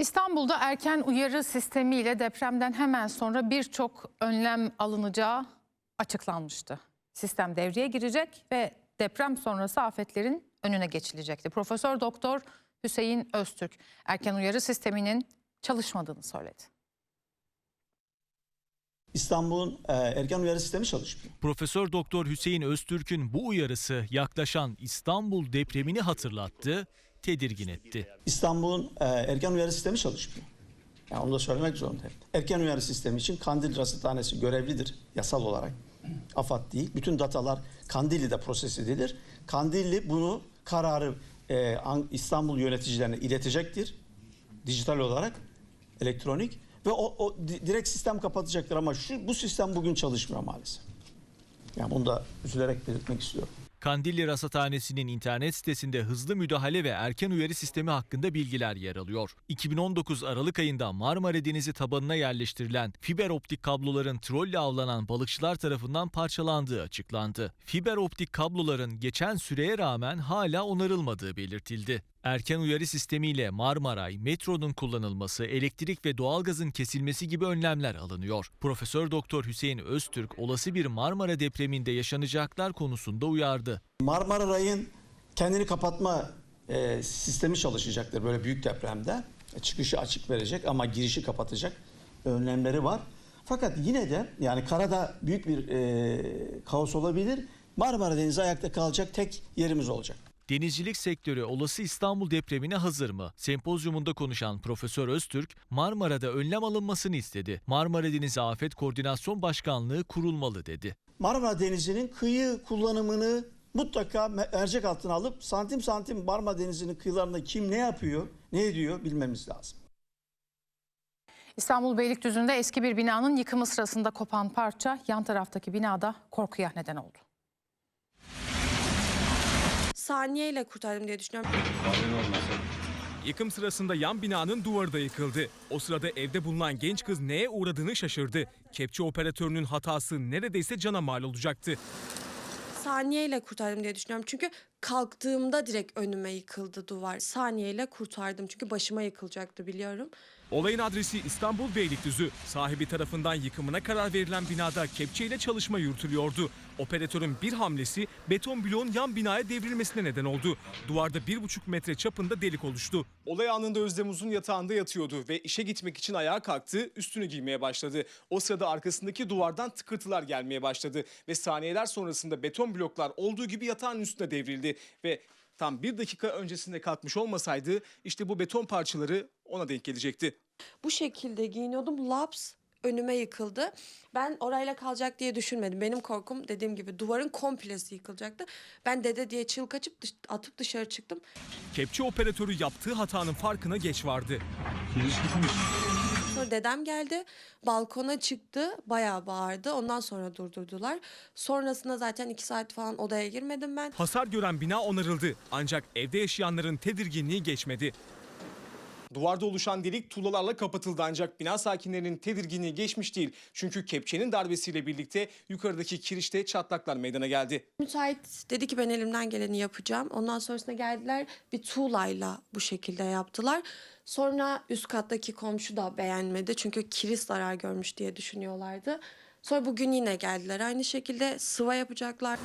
İstanbul'da erken uyarı sistemiyle depremden hemen sonra birçok önlem alınacağı açıklanmıştı. Sistem devreye girecek ve deprem sonrası afetlerin önüne geçilecekti. Profesör Doktor Hüseyin Öztürk erken uyarı sisteminin çalışmadığını söyledi. İstanbul'un e, erken uyarı sistemi çalışmıyor. Profesör Doktor Hüseyin Öztürk'ün bu uyarısı yaklaşan İstanbul depremini hatırlattı, tedirgin etti. İstanbul'un e, erken uyarı sistemi çalışmıyor. Yani onu da söylemek zorundayım. Erken uyarı sistemi için Kandil Rasathanesi görevlidir yasal olarak. AFAD değil. Bütün datalar Kandilli'de proses edilir. Kandilli bunu kararı e, An- İstanbul yöneticilerine iletecektir. Dijital olarak, elektronik. Ve o, o di- direkt sistem kapatacaktır ama şu bu sistem bugün çalışmıyor maalesef. Yani bunu da üzülerek belirtmek istiyorum. Kandilli Rasathanesi'nin internet sitesinde hızlı müdahale ve erken uyarı sistemi hakkında bilgiler yer alıyor. 2019 Aralık ayında Marmara Denizi tabanına yerleştirilen fiber optik kabloların trolle avlanan balıkçılar tarafından parçalandığı açıklandı. Fiber optik kabloların geçen süreye rağmen hala onarılmadığı belirtildi. Erken uyarı sistemiyle Marmaray, metronun kullanılması, elektrik ve doğalgazın kesilmesi gibi önlemler alınıyor. Profesör Doktor Hüseyin Öztürk olası bir Marmara depreminde yaşanacaklar konusunda uyardı. Marmara Ray'ın kendini kapatma e, sistemi çalışacaktır böyle büyük depremde. E, çıkışı açık verecek ama girişi kapatacak önlemleri var. Fakat yine de yani karada büyük bir e, kaos olabilir. Marmara Denizi ayakta kalacak tek yerimiz olacak. Denizcilik sektörü olası İstanbul depremine hazır mı? Sempozyumunda konuşan Profesör Öztürk, Marmara'da önlem alınmasını istedi. Marmara Denizi Afet Koordinasyon Başkanlığı kurulmalı dedi. Marmara Denizi'nin kıyı kullanımını mutlaka me- mercek altına alıp santim santim Marmara Denizi'nin kıyılarında kim ne yapıyor, ne ediyor bilmemiz lazım. İstanbul Beylikdüzü'nde eski bir binanın yıkımı sırasında kopan parça yan taraftaki binada korkuya neden oldu. Saniyeyle kurtardım diye düşünüyorum. Yıkım sırasında yan binanın duvarı da yıkıldı. O sırada evde bulunan genç kız neye uğradığını şaşırdı. Kepçe operatörünün hatası neredeyse cana mal olacaktı. Saniyeyle kurtardım diye düşünüyorum. Çünkü kalktığımda direkt önüme yıkıldı duvar. Saniyeyle kurtardım çünkü başıma yıkılacaktı biliyorum. Olayın adresi İstanbul Beylikdüzü. Sahibi tarafından yıkımına karar verilen binada kepçeyle çalışma yürütülüyordu. Operatörün bir hamlesi beton bloğun yan binaya devrilmesine neden oldu. Duvarda bir buçuk metre çapında delik oluştu. Olay anında Özlem Uzun yatağında yatıyordu ve işe gitmek için ayağa kalktı, üstünü giymeye başladı. O sırada arkasındaki duvardan tıkırtılar gelmeye başladı ve saniyeler sonrasında beton bloklar olduğu gibi yatağın üstüne devrildi ve tam bir dakika öncesinde kalkmış olmasaydı işte bu beton parçaları ona denk gelecekti. Bu şekilde giyiniyordum. Laps önüme yıkıldı. Ben orayla kalacak diye düşünmedim. Benim korkum dediğim gibi duvarın komplesi yıkılacaktı. Ben dede diye çığlık açıp dış- atıp dışarı çıktım. Kepçe operatörü yaptığı hatanın farkına geç vardı. Sonra dedem geldi. Balkona çıktı. Bayağı bağırdı. Ondan sonra durdurdular. Sonrasında zaten iki saat falan odaya girmedim ben. Hasar gören bina onarıldı ancak evde yaşayanların tedirginliği geçmedi. Duvarda oluşan delik tuğlalarla kapatıldı ancak bina sakinlerinin tedirginliği geçmiş değil. Çünkü kepçenin darbesiyle birlikte yukarıdaki kirişte çatlaklar meydana geldi. Müteahhit dedi ki ben elimden geleni yapacağım. Ondan sonrasında geldiler bir tuğlayla bu şekilde yaptılar. Sonra üst kattaki komşu da beğenmedi çünkü kiriz zarar görmüş diye düşünüyorlardı. Sonra bugün yine geldiler aynı şekilde sıva yapacaklar.